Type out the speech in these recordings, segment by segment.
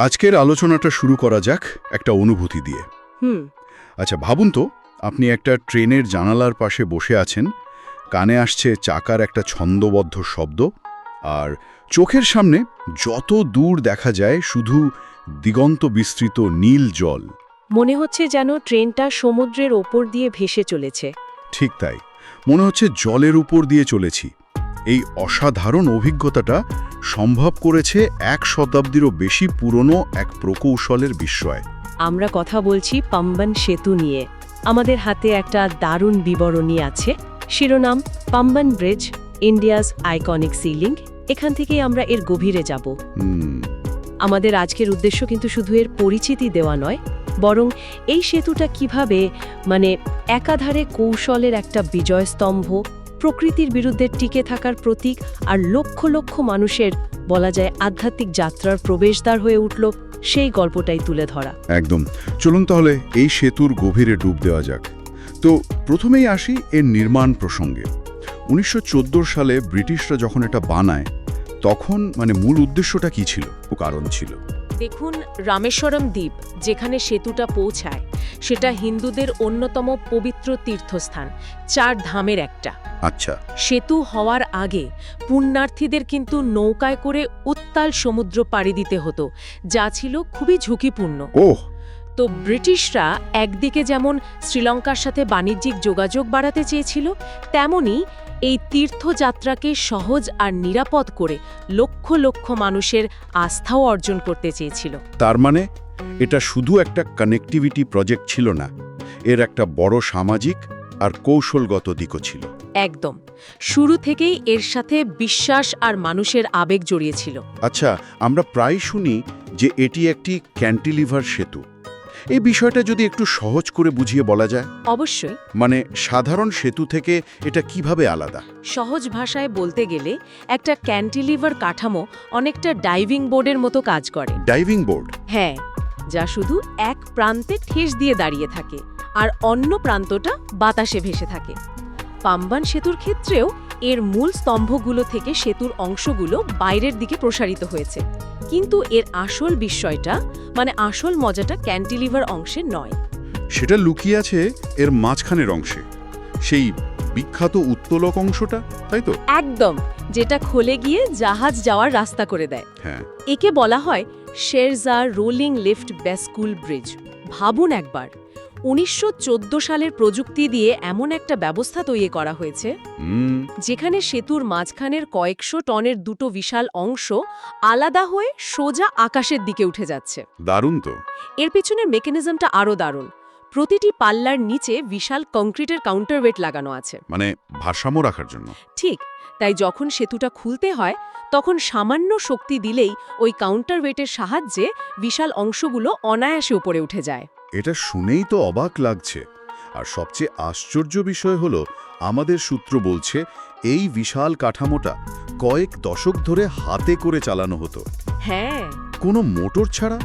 আজকের আলোচনাটা শুরু করা যাক একটা অনুভূতি দিয়ে। হুম। আচ্ছা ভাবুন তো আপনি একটা ট্রেনের জানালার পাশে বসে আছেন কানে আসছে চাকার একটা ছন্দবদ্ধ শব্দ আর চোখের সামনে যত দূর দেখা যায় শুধু দিগন্ত বিস্তৃত নীল জল। মনে হচ্ছে যেন ট্রেনটা সমুদ্রের ওপর দিয়ে ভেসে চলেছে। ঠিক তাই। মনে হচ্ছে জলের উপর দিয়ে চলেছি। এই অসাধারণ অভিজ্ঞতাটা সম্ভব করেছে এক শতাব্দীরও বেশি পুরনো এক প্রকৌশলের বিস্ময়। আমরা কথা বলছি পাম্বান সেতু নিয়ে। আমাদের হাতে একটা দারুণ বিবরণী আছে। শিরোনাম Pamban bridge India's iconic sea link. এখান থেকেই আমরা এর গভীরে যাব। আমাদের আজকের উদ্দেশ্য কিন্তু শুধু এর পরিচিতি দেওয়া নয় বরং এই সেতুটা কীভাবে মানে একাধারে কৌশলের একটা বিজয়স্তম্ভ প্রকৃতির বিরুদ্ধে টিকে থাকার প্রতীক আর লক্ষ লক্ষ মানুষের, বলা যায়, আধ্যাত্মিক যাত্রার প্রবেশদ্বার হয়ে উঠল সেই গল্পটাই তুলে ধরা। একদম। চলুন তাহলে এই সেতুর গভীরে ডুব দেওয়া যাক। তো প্রথমেই আসি এর নির্মাণ প্রসঙ্গে। উনিশশো চোদ্দ সালে ব্রিটিশরা যখন এটা বানায়, তখন মানে মূল উদ্দেশ্যটা কি ছিল ও কারণ ছিল? দেখুন রামেশ্বরম দ্বীপ যেখানে সেতুটা পৌঁছায়। সেটা হিন্দুদের অন্যতম পবিত্র তীর্থস্থান চার ধামের একটা। আচ্ছা। সেতু হওয়ার আগে পুণ্যার্থীদের কিন্তু নৌকায় করে উত্তাল সমুদ্র পাড়ি দিতে হতো যা ছিল খুবই ঝুঁকিপূর্ণ। ওহ! তো ব্রিটিশরা একদিকে যেমন শ্রীলঙ্কার সাথে বাণিজ্যিক যোগাযোগ বাড়াতে চেয়েছিল তেমনি এই তীর্থযাত্রাকে সহজ আর নিরাপদ করে লক্ষ লক্ষ মানুষের আস্থাও অর্জন করতে চেয়েছিল। তার মানে এটা শুধু একটা কানেক্টিভিটি প্রজেক্ট ছিল না এর একটা বড় সামাজিক আর কৌশলগত দিকও ছিল। একদম শুরু থেকেই এর সাথে বিশ্বাস আর মানুষের আবেগ জড়িয়েছিল আচ্ছা আমরা প্রায় শুনি যে এটি একটি ক্যান্টিলিভার সেতু। এই বিষয়টা যদি একটু সহজ করে বুঝিয়ে বলা যায়। অবশ্যই। মানে সাধারণ সেতু থেকে এটা কীভাবে আলাদা? সহজ ভাষায় বলতে গেলে একটা ক্যান্টিলিভার কাঠামো অনেকটা ডাইভিং বোর্ডের মতো কাজ করে। Diving board? হ্যাঁ যা শুধু এক প্রান্তে ঠেস দিয়ে দাঁড়িয়ে থাকে আর অন্য প্রান্তটা বাতাসে ভেসে থাকে। পাম্বান সেতুর ক্ষেত্রেও এর মূল স্তম্ভগুলো থেকে সেতুর অংশগুলো বাইরের দিকে প্রসারিত হয়েছে। কিন্তু এর আসল বিষয়টা মানে আসল মজাটা ক্যান্টিলিভার অংশে নয়। সেটা লুকিয়ে আছে এর মাঝখানের অংশে। সেই বিখ্যাত উত্তোলক অংশটা তাই তো? একদম যেটা খোলে গিয়ে জাহাজ যাওয়ার রাস্তা করে দেয়। হ্যাঁ। একে বলা হয় Scherzer rolling lift bascule bridge. ভাবুন একবার উনিশশো চোদ্দ সালের প্রযুক্তি দিয়ে এমন একটা ব্যবস্থা তৈরি করা হয়েছে যেখানে সেতুর মাঝখানের কয়েকশো টনের দুটো বিশাল অংশ আলাদা হয়ে সোজা আকাশের দিকে উঠে যাচ্ছে। দারুণ তো। এর পিছনের মেকানিজমটা আরও দারুণ। প্রতিটি পাল্লার নিচে বিশাল কংক্রিটের কাউন্টারওয়েট লাগানো আছে। মানে ভারসাম্য রাখার জন্য। ঠিক তাই যখন সেতুটা খুলতে হয় তখন সামান্য শক্তি দিলেই ওই কাউন্টারওয়েটের সাহায্যে বিশাল অংশগুলো অনায়াসে উপরে উঠে যায়। এটা শুনেই তো অবাক লাগছে। আর সবচেয়ে আশ্চর্য বিষয় হল আমাদের সূত্র বলছে এই বিশাল কাঠামোটা কয়েক দশক ধরে হাতে করে চালানো হতো। হ্যাঁ। কোনো মোটর ছাড়া?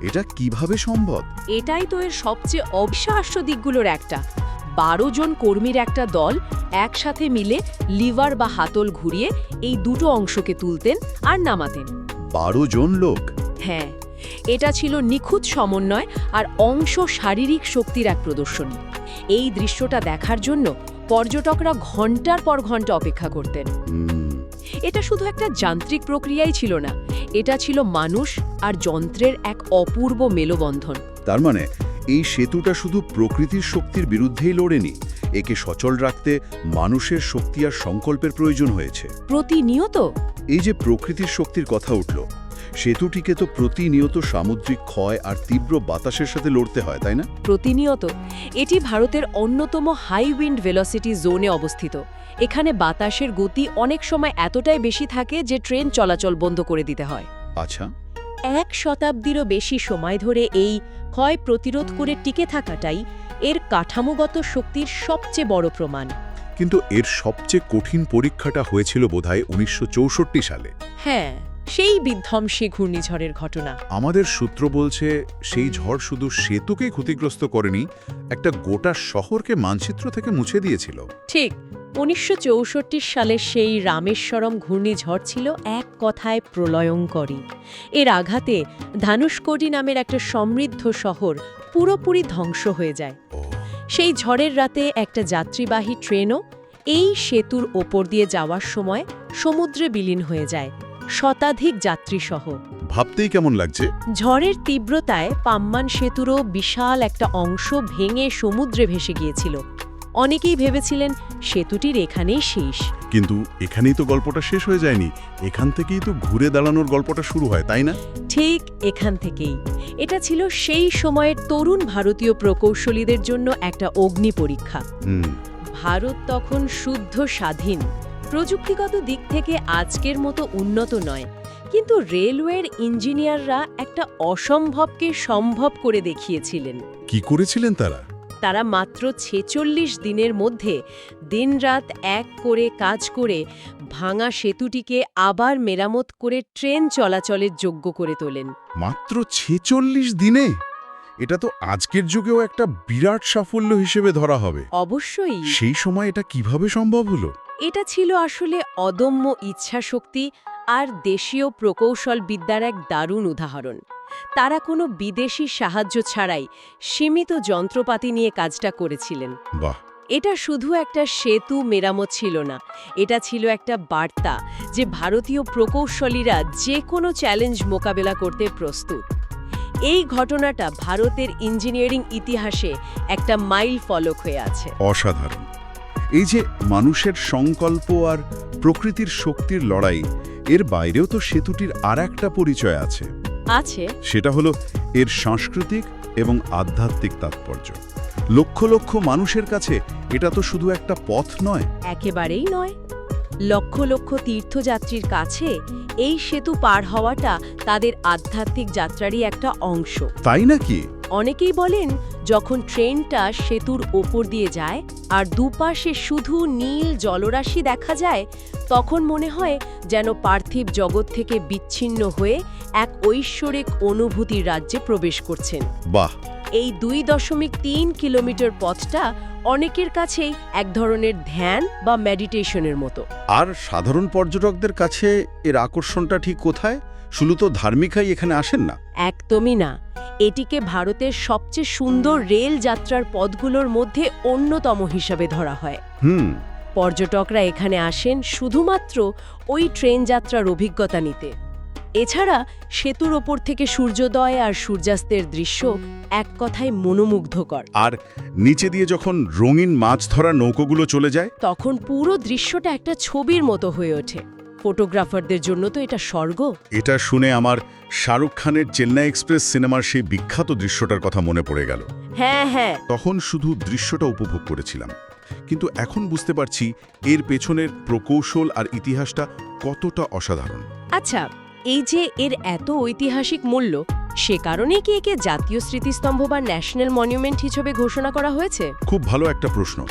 এটা কীভাবে সম্ভব? এটাই তো এর সবচেয়ে অবিশ্বাস্য দিকগুলোর একটা। বারো জন কর্মীর একটা দল একসাথে মিলে লিভার বা হাতল ঘুরিয়ে এই দুটো অংশকে তুলতেন আর নামাতেন। বারো জন লোক? হ্যাঁ এটা ছিল নিখুঁত সমন্বয় আর অংশ শারীরিক শক্তির এক প্রদর্শনী। এই দৃশ্যটা দেখার জন্য পর্যটকরা ঘণ্টার পর ঘণ্টা অপেক্ষা করতেন। এটা শুধু একটা যান্ত্রিক প্রক্রিয়াই ছিল না এটা ছিল মানুষ আর যন্ত্রের এক অপূর্ব মেলবন্ধন। তার মানে এই সেতুটা শুধু প্রকৃতির শক্তির বিরুদ্ধেই লড়েনি একে সচল রাখতে মানুষের শক্তি আর সংকল্পের প্রয়োজন হয়েছে। প্রতিনিয়ত? এই যে প্রকৃতির শক্তির কথা উঠল সেতুটিকে তো প্রতিনিয়ত সামুদ্রিক ক্ষয় আর তীব্র বাতাসের সাথে লড়তে হয় তাই না? প্রতিনিয়ত। এটি ভারতের অন্যতম হাই উইন্ড ভেলোসিটি জোনে অবস্থিত। এখানে বাতাসের গতি অনেক সময় এতটাই বেশি থাকে যে ট্রেন চলাচল বন্ধ করে দিতে হয়। আচ্ছা। এক শতাব্দীরও বেশি সময় ধরে এই ক্ষয় প্রতিরোধ করে টিকে থাকাটাই এর কাঠামোগত শক্তির সবচেয়ে বড় প্রমাণ। কিন্তু এর সবচেয়ে কঠিন পরীক্ষাটা হয়েছিল বোধহয় উনিশশো চৌষট্টি সালে। হ্যাঁ। সেই বিধ্বংসী ঘূর্ণিঝড়ের ঘটনা। আমাদের সূত্র বলছে সেই ঝড় শুধু সেতুকে ক্ষতিগ্রস্ত করেনি একটা গোটা শহরকে মানচিত্র থেকে মুছে দিয়েছিল। ঠিক উনিশশো চৌষট্টি সালের সেই রামেশ্বরম ঘূর্ণিঝড় ছিল এক কথায় প্রলয়ঙ্করী। এর আঘাতে ধানুষকোটি নামের একটা সমৃদ্ধ শহর পুরোপুরি ধ্বংস হয়ে যায়। সেই ঝড়ের রাতে একটা যাত্রীবাহী ট্রেনও এই সেতুর ওপর দিয়ে যাওয়ার সময় সমুদ্রে বিলীন হয়ে যায়। শতাধিক যাত্রীসহ। ভাবতেই কেমন লাগছে? ঝড়ের তীব্রতায় পাম্মান সেতুরও বিশাল একটা অংশ ভেঙে সমুদ্রে ভেসে গিয়েছিল। অনেকেই ভেবেছিলেন সেতুটির এখানেই শেষ। কিন্তু এখানেই তো গল্পটা শেষ হয়ে যায়নি। এখান থেকেই তো ঘুরে দাঁড়ানোর গল্পটা শুরু হয় তাই না? ঠিক এখান থেকেই। এটা ছিল সেই সময়ের তরুণ ভারতীয় প্রকৌশলীদের জন্য একটা অগ্নি পরীক্ষা। ভারত তখন শুদ্ধ স্বাধীন। প্রযুক্তিগত দিক থেকে আজকের মতো উন্নত নয় কিন্তু রেলওয়ের ইঞ্জিনিয়াররা একটা অসম্ভবকে সম্ভব করে দেখিয়েছিলেন। কি করেছিলেন তারা? তারা মাত্র ছেচল্লিশ দিনের মধ্যে দিনরাত এক করে কাজ করে ভাঙা সেতুটিকে আবার মেরামত করে ট্রেন চলাচলের যোগ্য করে তোলেন। মাত্র ছেচল্লিশ দিনে? এটা তো আজকের যুগেও একটা বিরাট সাফল্য হিসেবে ধরা হবে। অবশ্যই। সেই সময় এটা কীভাবে সম্ভব হলো? এটা ছিল আসলে অদম্য ইচ্ছাশক্তি আর দেশীয় প্রকৌশল বিদ্যার এক দারুণ উদাহরণ। তারা কোনো বিদেশি সাহায্য ছাড়াই সীমিত যন্ত্রপাতি নিয়ে কাজটা করেছিলেন। বাহ! এটা শুধু একটা সেতু মেরামত ছিল না এটা ছিল একটা বার্তা যে ভারতীয় প্রকৌশলীরা যে কোনো চ্যালেঞ্জ মোকাবেলা করতে প্রস্তুত। এই ঘটনাটা ভারতের ইঞ্জিনিয়ারিং ইতিহাসে একটা মাইল ফলক হয়ে আছে। অসাধারণ। এই যে মানুষের সংকল্প আর প্রকৃতির শক্তির লড়াই এর বাইরেও তো সেতুটির আর একটা পরিচয় আছে। আছে। সেটা হলো এর সাংস্কৃতিক এবং আধ্যাত্মিক তাৎপর্য। লক্ষ লক্ষ মানুষের কাছে এটা তো শুধু একটা পথ নয়। একেবারেই নয়। লক্ষ লক্ষ তীর্থযাত্রীর কাছে এই সেতু পার হওয়াটা তাদের আধ্যাত্মিক যাত্রারই একটা অংশ। তাই নাকি? অনেকেই বলেন যখন ট্রেনটা সেতুর ওপর দিয়ে যায় আর দুপাশে শুধু নীল জলরাশি দেখা যায় তখন মনে হয় যেন পার্থিব জগৎ থেকে বিচ্ছিন্ন হয়ে এক ঐশ্বরিক অনুভূতির রাজ্যে প্রবেশ করছেন। বাহ! এই দুই দশমিক তিন কিলোমিটার পথটা অনেকের কাছেই এক ধরনের ধ্যান বা মেডিটেশনের মতো। আর সাধারণ পর্যটকদের কাছে এর আকর্ষণটা ঠিক কোথায়? শুধু তো ধার্মিকাই এখানে আসেন না। একদমই না। এটিকে ভারতের সবচেয়ে সুন্দর রেল যাত্রার পথগুলোর মধ্যে অন্যতম হিসাবে ধরা হয়। হুম। পর্যটকরা এখানে আসেন শুধুমাত্র ওই ট্রেন যাত্রার অভিজ্ঞতা নিতে। এছাড়া সেতুর ওপর থেকে সূর্যোদয় আর সূর্যাস্তের দৃশ্য এক কথায় মনোমুগ্ধকর। আর নিচে দিয়ে যখন রঙিন মাছ ধরা নৌকোগুলো চলে যায়? তখন পুরো দৃশ্যটা একটা ছবির মতো হয়ে ওঠে। ফটোগ্রাফারদের জন্য তো এটা স্বর্গ। এটা শুনে আমার শাহরুখ খানের চেন্নাই এক্সপ্রেস সিনেমার সেই বিখ্যাত দৃশ্যটার কথা মনে পড়ে গেল। হ্যাঁ হ্যাঁ। তখন শুধু দৃশ্যটা উপভোগ করেছিলাম। কিন্তু এখন বুঝতে পারছি এর পেছনের প্রকৌশল আর ইতিহাসটা কতটা অসাধারণ। আচ্ছা এই যে এর এত ঐতিহাসিক মূল্য সে কারণেই কি একে জাতীয় স্মৃতিস্তম্ভ বা ন্যাশনাল মনিউমেন্ট হিসেবে ঘোষণা করা হয়েছে? খুব ভালো একটা প্রশ্ন।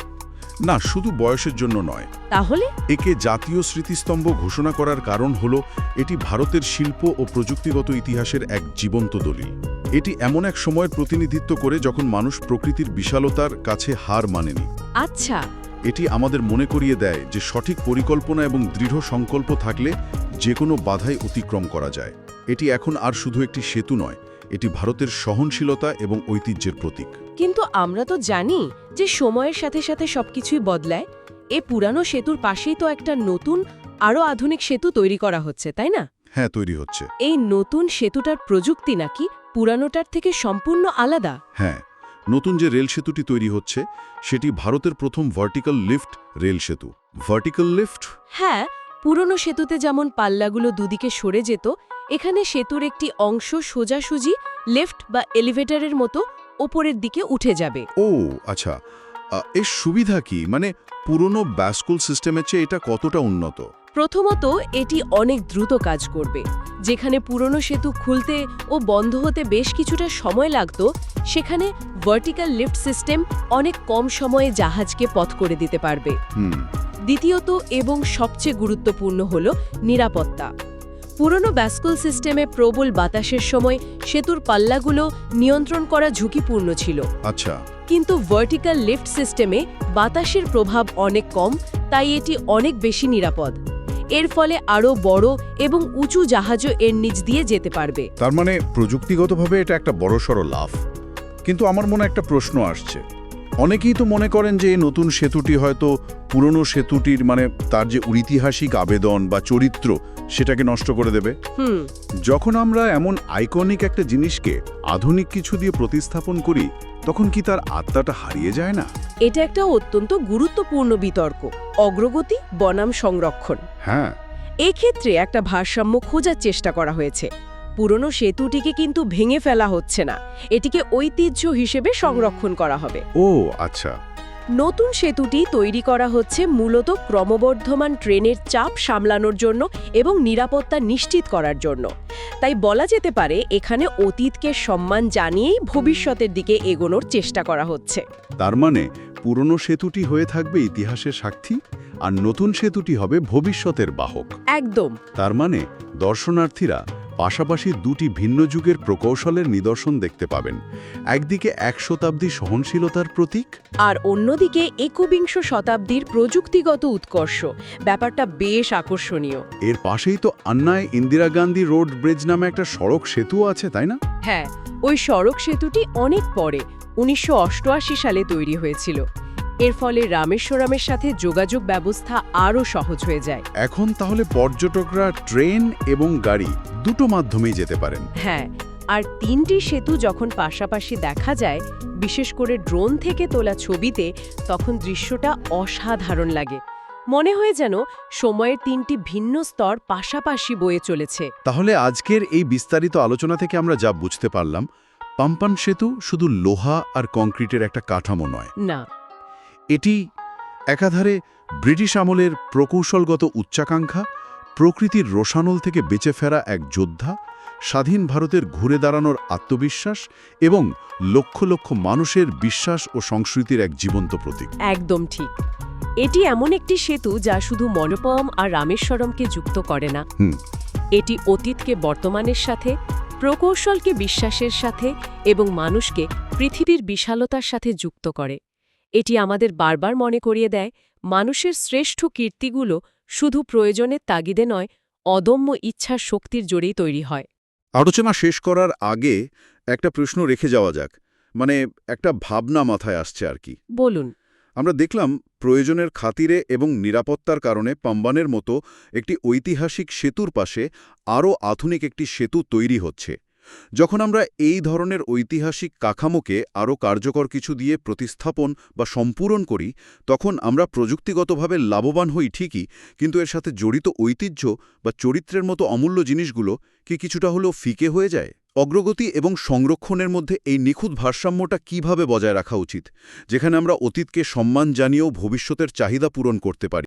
না শুধু বয়সের জন্য নয়। তাহলে? একে জাতীয় স্মৃতিস্তম্ভ ঘোষণা করার কারণ হল এটি ভারতের শিল্প ও প্রযুক্তিগত ইতিহাসের এক জীবন্ত দলিল। এটি এমন এক সময়ের প্রতিনিধিত্ব করে যখন মানুষ প্রকৃতির বিশালতার কাছে হার মানেনি। আচ্ছা। এটি আমাদের মনে করিয়ে দেয় যে সঠিক পরিকল্পনা এবং দৃঢ় সংকল্প থাকলে যে কোনো বাধাই অতিক্রম করা যায়। এটি এখন আর শুধু একটি সেতু নয় এটি ভারতের সহনশীলতা এবং ঐতিহ্যের প্রতীক। কিন্তু আমরা তো জানি যে সময়ের সাথে সাথে সবকিছুই বদলায়। এ পুরানো সেতুর পাশেই তো একটা নতুন আরও আধুনিক সেতু তৈরি করা হচ্ছে তাই না? হ্যাঁ তৈরি হচ্ছে। এই নতুন সেতুটার প্রযুক্তি নাকি পুরানোটার থেকে সম্পূর্ণ আলাদা? হ্যাঁ নতুন যে রেল সেতুটি তৈরি হচ্ছে সেটি ভারতের প্রথম ভার্টিক্যাল লিফট রেল সেতু। ভার্টিক্যাল লিফট হ্যাঁ পুরনো সেতুতে যেমন পাল্লাগুলো দুদিকে সরে যেত এখানে সেতুর একটি অংশ সোজাসুজি লেফট বা এলিভেটরের মতো ওপরের দিকে উঠে যাবে। ও আচ্ছা। এর সুবিধা কি? মানে পুরনো ব্যাসকুল সিস্টেমের চেয়ে এটা কতটা উন্নত? প্রথমত এটি অনেক দ্রুত কাজ করবে। যেখানে পুরনো সেতু খুলতে ও বন্ধ হতে বেশ কিছুটা সময় লাগত সেখানে ভার্টিক্যাল লিফট সিস্টেম অনেক কম সময়ে জাহাজকে পথ করে দিতে পারবে। দ্বিতীয়ত এবং সবচেয়ে গুরুত্বপূর্ণ হল নিরাপত্তা। পুরনো ব্যাসকুল সিস্টেমে প্রবল বাতাসের সময় সেতুর পাল্লাগুলো নিয়ন্ত্রণ করা ঝুঁকিপূর্ণ ছিল। আচ্ছা। কিন্তু ভার্টিক্যাল লিফট সিস্টেমে বাতাসের প্রভাব অনেক কম তাই এটি অনেক বেশি নিরাপদ। এর ফলে আরও বড় এবং উঁচু জাহাজও এর নিচ দিয়ে যেতে পারবে। তার মানে প্রযুক্তিগতভাবে এটা একটা বড়সড় লাভ কিন্তু আমার মনে একটা প্রশ্ন আসছে। অনেকেই তো মনে করেন যে এই নতুন সেতুটি হয়তো পুরনো সেতুটির মানে তার যে ঐতিহাসিক আবেদন বা চরিত্র সেটাকে নষ্ট করে দেবে। যখন আমরা এমন আইকনিক একটা জিনিসকে আধুনিক কিছু দিয়ে প্রতিস্থাপন করি তখন কি তার আত্মাটা হারিয়ে যায় না? এটা একটা অত্যন্ত গুরুত্বপূর্ণ বিতর্ক অগ্রগতি বনাম সংরক্ষণ। হ্যাঁ। এক্ষেত্রে একটা ভারসাম্য খোঁজার চেষ্টা করা হয়েছে। পুরনো সেতুটিকে কিন্তু ভেঙে ফেলা হচ্ছে না। এটিকে ঐতিহ্য হিসেবে সংরক্ষণ করা হবে। ও আচ্ছা। নতুন সেতুটি তৈরি করা হচ্ছে মূলত ক্রমবর্ধমান ট্রেনের চাপ সামলানোর জন্য এবং নিরাপত্তা নিশ্চিত করার জন্য। তাই বলা যেতে পারে এখানে অতীতকে সম্মান জানিয়েই ভবিষ্যতের দিকে এগোনোর চেষ্টা করা হচ্ছে। তার মানে পুরনো সেতুটি হয়ে থাকবে ইতিহাসের সাক্ষী আর নতুন সেতুটি হবে ভবিষ্যতের বাহক। একদম। তার মানে দর্শনার্থীরা পাশাপাশি দুটি ভিন্ন যুগের প্রকৌশলের নিদর্শন দেখতে পাবেন। একদিকে এক শতাব্দী সহনশীলতার প্রতীক। আর অন্যদিকে একবিংশ শতাব্দীর প্রযুক্তিগত উৎকর্ষ। ব্যাপারটা বেশ আকর্ষণীয়। এর পাশেই তো আন্নায় ইন্দিরা গান্ধী রোড ব্রিজ নামে একটা সড়ক সেতু আছে তাই না? হ্যাঁ ওই সড়ক সেতুটি অনেক পরে উনিশশো অষ্টআশি সালে তৈরি হয়েছিল। এর ফলে রামেশ্বরমের সাথে যোগাযোগ ব্যবস্থা আরও সহজ হয়ে যায়। এখন তাহলে পর্যটকরা ট্রেন এবং গাড়ি দুটো মাধ্যমেই যেতে পারেন। হ্যাঁ আর তিনটি সেতু যখন পাশাপাশি দেখা যায় বিশেষ করে ড্রোন থেকে তোলা ছবিতে তখন দৃশ্যটা অসাধারণ লাগে। মনে হয় যেন সময়ের তিনটি ভিন্ন স্তর পাশাপাশি বয়ে চলেছে। তাহলে আজকের এই বিস্তারিত আলোচনা থেকে আমরা যা বুঝতে পারলাম পাম্পান সেতু শুধু লোহা আর কংক্রিটের একটা কাঠামো নয়। না এটি একাধারে ব্রিটিশ আমলের প্রকৌশলগত উচ্চাকাঙ্ক্ষা প্রকৃতির রোশানল থেকে বেঁচে ফেরা এক যোদ্ধা স্বাধীন ভারতের ঘুরে দাঁড়ানোর আত্মবিশ্বাস এবং লক্ষ লক্ষ মানুষের বিশ্বাস ও সংস্কৃতির এক জীবন্ত প্রতীক। একদম ঠিক। এটি এমন একটি সেতু যা শুধু মনপম আর রামেশ্বরমকে যুক্ত করে না। এটি অতীতকে বর্তমানের সাথে প্রকৌশলকে বিশ্বাসের সাথে এবং মানুষকে পৃথিবীর বিশালতার সাথে যুক্ত করে। এটি আমাদের বারবার মনে করিয়ে দেয় মানুষের শ্রেষ্ঠ কীর্তিগুলো শুধু প্রয়োজনের তাগিদে নয় অদম্য ইচ্ছার শক্তির জোরেই তৈরি হয়। আলোচনা শেষ করার আগে একটা প্রশ্ন রেখে যাওয়া যাক মানে একটা ভাবনা মাথায় আসছে আর কি। বলুন। আমরা দেখলাম প্রয়োজনের খাতিরে এবং নিরাপত্তার কারণে পাম্বানের মতো একটি ঐতিহাসিক সেতুর পাশে আরও আধুনিক একটি সেতু তৈরি হচ্ছে। যখন আমরা এই ধরনের ঐতিহাসিক কাঠামোকে আরও কার্যকর কিছু দিয়ে প্রতিস্থাপন বা সম্পূরণ করি, তখন আমরা প্রযুক্তিগতভাবে লাভবান হই ঠিকই, কিন্তু এর সাথে জড়িত ঐতিহ্য বা চরিত্রের মতো অমূল্য জিনিসগুলো কি কিছুটা হলেও ফিকে হয়ে যায়? অগ্রগতি এবং সংরক্ষণের মধ্যে এই নিখুঁত ভারসাম্যটা কীভাবে বজায় রাখা উচিত, যেখানে আমরা অতীতকে সম্মান জানিয়েও ভবিষ্যতের চাহিদা পূরণ করতে পারি?